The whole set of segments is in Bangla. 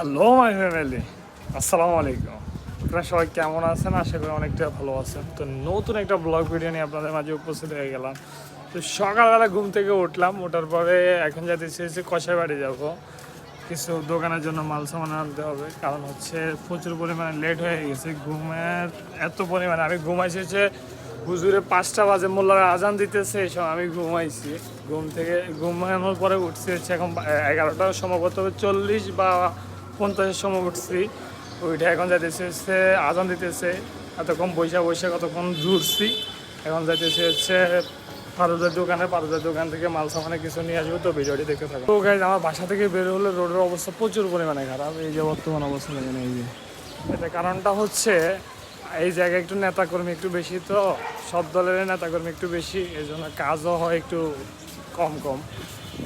Hello, my family. আসসালামু আলাইকুম। আপনারা সবাই কেমন আছেন? আশা করি অনেকটা ভালো আছেন। তো নতুন একটা ব্লগ ভিডিও নিয়ে আপনাদের মাঝে উপস্থিত হয়ে গেলাম। তো সকালবেলা ঘুম থেকে উঠলাম, ওঠার পরে এখন যাতে চেয়েছি কষাই বাড়ি যাব। কিছু দোকানের জন্য মাল সামান আনতে হবে। কারণ হচ্ছে প্রচুর পরিমাণে লেট হয়ে গেছে। ঘুমের এত পরিমাণে, আমি ঘুমাইছি হচ্ছে হুজুরে পাঁচটা বাজে, মোল্লার আজান দিতেছে সময় আমি ঘুমাইছি। ঘুম থেকে ঘুমানোর পরে উঠছি হচ্ছে এখন এগারোটা সম্ভবত চল্লিশ বা পঞ্চাশের সময় উঠছি ওইটা এখন যাইতেছে হচ্ছে আজান দিতেছে, এতক্ষণ বৈশা বৈশা কতক্ষণ জুড়ছি এখন যাইতেছে হচ্ছে ফারুদের দোকানে ফারুদের দোকান থেকে মাল সামানে কিছু নিয়ে আসব, তো ভিডিওটি দেখতে থাকো। তো আমার বাসা থেকে বের হলে রোডের অবস্থা প্রচুর পরিমাণে খারাপ, এই যে বর্তমান অবস্থা দেখেন, এই যে। এটা কারণটা হচ্ছে এই জায়গায় একটু নেতাকর্মী একটু বেশি তো, সব দলের নেতাকর্মী একটু বেশি এই জন্য কাজও হয় একটু কম কম।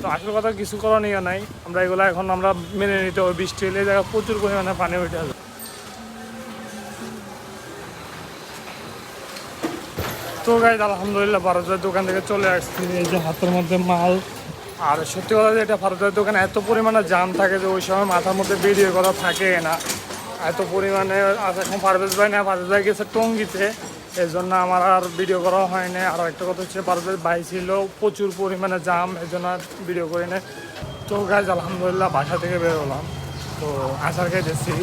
তো আসল কথা কিছু করণীয় নাই। আমরা এগুলো এখন আমরা মেনে নিতে হবে, বৃষ্টি হলে জায়গায় প্রচুর পরিমাণে পানি উঠে আসবে। তো গাইজ আলহামদুলিল্লাহ ভারতের দোকান থেকে চলে আসছি। এই যে হাতের মধ্যে মাল। আর সত্যি কথা এটা ভারতের দোকানে এত পরিমাণে জাম থাকে যে ওই সময় মাথার মধ্যে বেরিয়ে কথা থাকে না। এত পরিমাণে এখন পারভেজ ভাই না পারভেজ ভাই গেছে টঙ্গিতে। এই জন্য আমার আর ভিডিও করা হয় না আর একটা কথা হচ্ছে পারভেজ ভাই ছিল, প্রচুর পরিমাণে জাম এই জন্য আর ভিডিও করি না তো গাইজ আলহামদুলিল্লাহ বাসা থেকে বের হলাম। তো আচার খাইতেছি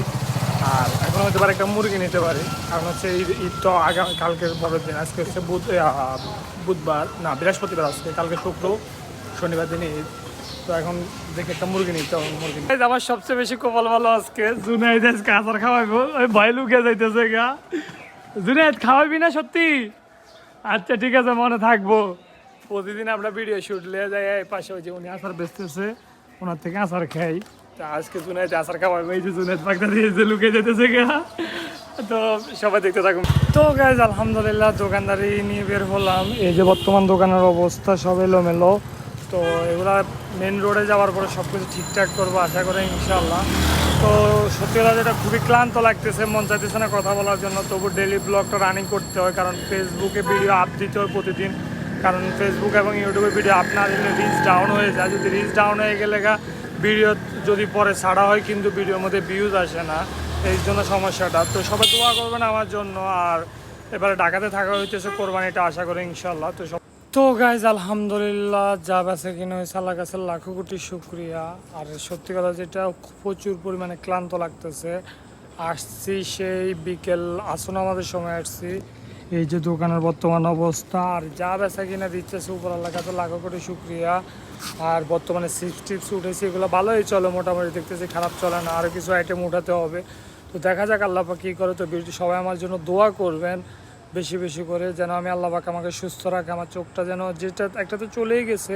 আর এখন হতে পারে একটা মুরগি নিতে পারি। কারণ হচ্ছে ঈদ ঈদ তো আগামী কালকের পরের দিন, আজকে হচ্ছে বুধ বুধবার, না, বৃহস্পতিবার আজকে, কালকে শুক্র, শনিবার দিনে ঈদ। তো এখন দেখে একটা মুরগি নিতে হবে, মুরগি। আমার সবচেয়ে বেশি কপাল ভালো আজকে। জুনাইদ আজকে আচার খাওয়াইবো। ওই ভাই লুকিয়ে যাইতেছে গা। জুনাইদ খাওয়াবি না সত্যি? আচ্ছা ঠিক আছে, মনে থাকব। প্রতিদিন আমরা ভিডিও শুট লিয়ে যাই পাশে ওই যে উনি আচার বেচতেছে, ওনার থেকে আচার খাই। তা আজকে জুনাইদ আচার খাওয়াবো, এই যে জুনাইদ পাকটা দিয়েছে লুকে যেতেছে গা। তো সবাই দেখতে থাকুন। তো গাইজ আলহামদুলিল্লাহ, দোকানদারি নিয়ে বের হলাম। এই যে বর্তমান দোকানের অবস্থা, সব এলোমেলো। তো এগুলা মেন রোডে যাওয়ার পরে সব কিছু ঠিকঠাক করব আশা করে ইনশাল্লাহ তো সত্যি কথা যেটা খুবই ক্লান্ত লাগতেছে, মন চাইতেছে না কথা বলার জন্য, তবু ডেলি ব্লগটা রানিং করতে হয়, কারণ ফেসবুকে ভিডিও আপ দিতে হয় প্রতিদিন। কারণ ফেসবুক এবং ইউটিউবে ভিডিও আপ না দিলে রিচ ডাউন হয়ে যায়। যদি রিচ ডাউন হয়ে গেলে ভিডিও যদি পরে ছাড়া হয়, কিন্তু ভিডিওর মধ্যে ভিউজ আসে না। এই জন্য সমস্যাটা। তো সবাই দোয়া করবেন আমার জন্য, আর এবারে ঢাকাতে থাকা হইতেছে কোরবানিটা, আশা করি ইনশাল্লাহ তো তো গাইজ আলহামদুলিল্লাহ, যা বেছে কিনে হয়েছে আল্লাহ কাছে লাখো কোটি শুক্রিয়া। আর সত্যি কথা যেটা, প্রচুর পরিমাণে ক্লান্ত লাগতেছে। আসছি সেই বিকেল আসুন আমাদের সময় আসছি। এই যে দোকানের বর্তমান অবস্থা, আর যা বেচা কিনা দিচ্ছে উপর আল্লাহ কাছে লাখো কোটি শুক্রিয়া। আর বর্তমানে সিক্স টিপস উঠেছে, এগুলো ভালোই চলে, মোটামুটি দেখতেছি খারাপ চলে না আরও কিছু আইটেম উঠাতে হবে। তো দেখা যাক আল্লাহ কী করে, তো ভিডিওটি সবাই আমার জন্য দোয়া করবেন। বেশি বেশি করে যেন আমি আল্লাহ পাক আমাকে সুস্থ রাখে, আমার চোখটা যেন যেটা একটা তো চলেই গেছে।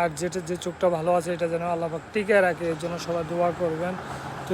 আর যেটা, যে চোখটা ভালো আছে, এটা যেন আল্লাহ পাক টিকে রাখে, এর জন্য সবাই দোয়া করবেন। তো